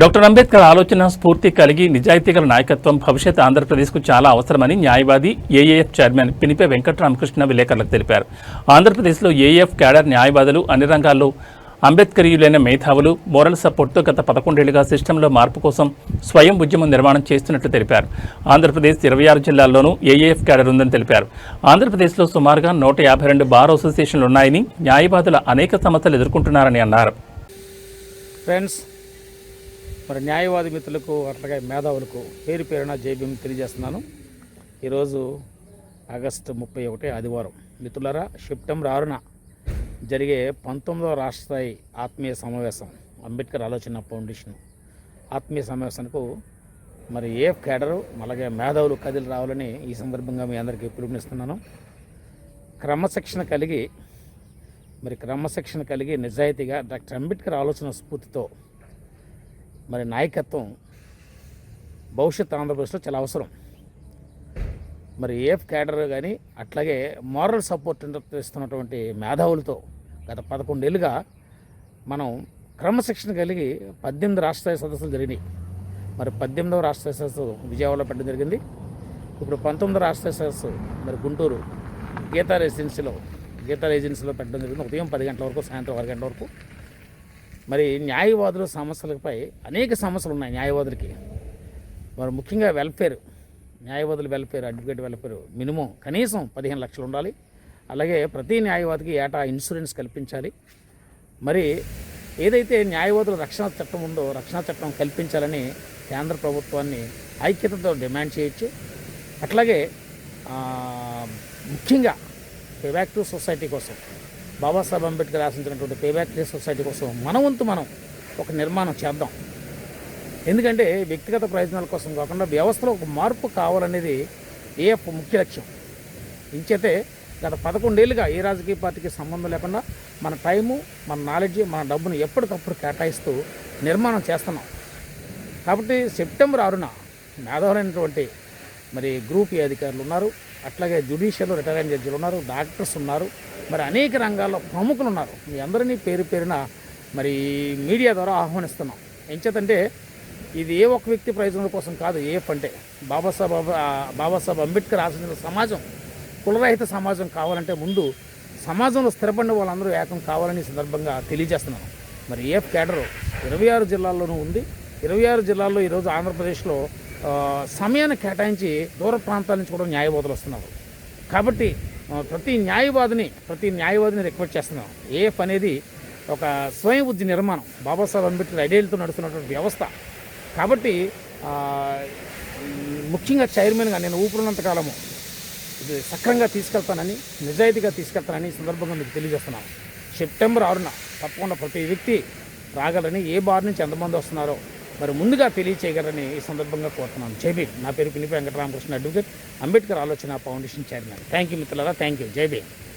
Doctor Ambedkar ఆలోచన స్ఫూర్తి కలిగి నిజాయితీ గల నాయకత్వం భవిష్యత్ ఆంధ్రప్రదేశ్కు చాలా అవసరమని న్యాయవాది ఏఏఎఫ్ చైర్మన్ పినిపే వెంకటరామకృష్ణ విలేకరులకు తెలిపారు. ఆంధ్రప్రదేశ్లో ఏఏఎఫ్ క్యాడర్ న్యాయవాదులు అన్ని రంగాల్లో అంబేద్కరీయులైన మేధావులు మోరల్ సపోర్ట్తో గత పదకొండేళ్ళుగా సిస్టంలో మార్పు కోసం స్వయం ఉద్యమం నిర్మాణం చేస్తున్నట్లు తెలిపారు. ఆంధ్రప్రదేశ్ ఇరవై ఆరు జిల్లాల్లోనూ ఏఏఎఫ్ క్యాడర్ ఉందని తెలిపారు. ఆంధ్రప్రదేశ్లో సుమారుగా నూట యాభై రెండు బార్ అసోసియేషన్లు ఉన్నాయని న్యాయవాదుల అనేక సమస్యలు ఎదుర్కొంటున్నారని అన్నారు. ఫ్రెండ్స్ మరి న్యాయవాది మిత్రులకు అట్లాగే మేధావులకు పేరు పేరున జైభీం తెలియజేస్తున్నాను. ఈరోజు ఆగస్టు ముప్పై ఒకటి ఆదివారం. మిత్రులరా సెప్టెంబర్ ఆరున జరిగే పంతొమ్మిదవ రాష్ట్ర స్థాయి ఆత్మీయ సమావేశం అంబేద్కర్ ఆలోచన ఫౌండేషన్ ఆత్మీయ సమావేశానికి మరి ఏ కేడరు అలాగే మేధావులు కదిలి రావాలని ఈ సందర్భంగా మీ అందరికీ పిలుపునిస్తున్నాను. క్రమశిక్షణ కలిగి మరి క్రమశిక్షణ కలిగి నిజాయితీగా డాక్టర్ అంబేద్కర్ ఆలోచన స్ఫూర్తితో మరి నాయకత్వం భవిష్యత్ ఆంధ్రప్రదేశ్లో చాలా అవసరం. మరి ఏఫ్ క్యాడర్ కానీ అట్లాగే మారల్ సపోర్ట్ ఇస్తున్నటువంటి మేధావులతో గత పదకొండేళ్ళుగా మనం క్రమశిక్షణ కలిగి పద్దెనిమిది రాష్ట్ర సదస్సులు జరిగినాయి. మరి పద్దెనిమిదవ రాష్ట్ర సదస్సు విజయవాడలో పెట్టడం జరిగింది. ఇప్పుడు పంతొమ్మిదవ రాష్ట్ర సదస్సు మరి గుంటూరు గీతా రెసిడెన్సీలో గీతా రెసిడెన్సీలో పెట్టడం జరిగింది. ఉదయం పది గంటల వరకు సాయంత్రం ఆరు గంటల వరకు. మరి న్యాయవాదుల సమస్యలపై అనేక సమస్యలు ఉన్నాయి న్యాయవాదులకి. మరి ముఖ్యంగా వెల్ఫేర్ న్యాయవాదుల వెల్ఫేర్ అడ్వకేట్ వెల్ఫేర్ మినిమం కనీసం పదిహేను లక్షలు ఉండాలి. అలాగే ప్రతి న్యాయవాదికి ఏటా ఇన్సూరెన్స్ కల్పించాలి. మరి ఏదైతే న్యాయవాదుల రక్షణ చట్టం ఉందో రక్షణ చట్టం కల్పించాలని కేంద్ర ప్రభుత్వాన్ని ఐక్యతతో డిమాండ్ చేయొచ్చు. అట్లాగే ముఖ్యంగా పేబ్యాక్ టు సొసైటీ కోసం బాబాసాహెబ్ అంబేద్కర్ ఆశించినటువంటి పేబ్యాక్ లే సొసైటీ కోసం మన వంతు మనం ఒక నిర్మాణం చేద్దాం. ఎందుకంటే వ్యక్తిగత ప్రయోజనాల కోసం కాకుండా వ్యవస్థలో ఒక మార్పు కావాలనేది ఏ ముఖ్య లక్ష్యం. ఇంచైతే గత పదకొండేళ్ళుగా ఏ రాజకీయ పార్టీకి సంబంధం లేకుండా మన టైము మన నాలెడ్జ్ మన డబ్బును ఎప్పటికప్పుడు కేటాయిస్తూ నిర్మాణం చేస్తున్నాం. కాబట్టి సెప్టెంబర్ ఆరున మేధావులైనటువంటి మరి గ్రూప్ ఏ అధికారులు ఉన్నారు అట్లాగే జ్యుడిషియల్ రిటైర్ జడ్జిలు ఉన్నారు డాక్టర్స్ ఉన్నారు మరి అనేక రంగాల్లో ప్రముఖులు ఉన్నారు. మీ అందరినీ పేరు పేరున మరి మీడియా ద్వారా ఆహ్వానిస్తున్నాం. ఎంచేతంటే ఇది ఏ ఒక్క వ్యక్తి ప్రయోజనం కోసం కాదు ఏ అంటే. బాబాసాహెబ్ బాబాసాహెబ్ అంబేద్కర్ ఆశించిన సమాజం కులరహిత సమాజం కావాలంటే ముందు సమాజంలో స్థిరపడిన వాళ్ళందరూ ఏకం కావాలని సందర్భంగా తెలియజేస్తున్నాను. మరి ఏఫ్ క్యాడర్ ఇరవై ఆరు జిల్లాల్లోనూ ఉంది. ఇరవై ఆరు జిల్లాల్లో ఈరోజు ఆంధ్రప్రదేశ్లో సమయాన్ని కేటాయించి దూర ప్రాంతాల నుంచి కూడా న్యాయవాదులు వస్తున్నారు. కాబట్టి ప్రతి న్యాయవాదిని ప్రతి న్యాయవాదిని రిక్వెస్ట్ చేస్తున్నాం. ఏఎఫ్ అనేది ఒక స్వయం బుద్ధి నిర్మాణం. బాబాసాహెబ్ అంబేద్కర్ ఐడియాలతో నడుస్తున్నటువంటి వ్యవస్థ. కాబట్టి ముఖ్యంగా చైర్మన్గా నేను ఊపిరినంత కాలము ఇది సక్రంగా తీసుకెళ్తానని నిజాయితీగా తీసుకెళ్తానని ఈ సందర్భంగా మీకు తెలియజేస్తున్నాను. సెప్టెంబర్ ఆరున తప్పకుండా ప్రతి వ్యక్తి రాగలని ఏ బార్ నుంచి ఎంతమంది వస్తున్నారో మరి ముందుగా తెలియచేయగలరని ఈ సందర్భంగా కోరుతున్నాను. జైబీ నా పేరు పిలిపి Venkataramakrishna advocate. Ambedkar Alochana foundation chairman. Thank you మిత్రులారా. థ్యాంక్ యూ జై భీమ్.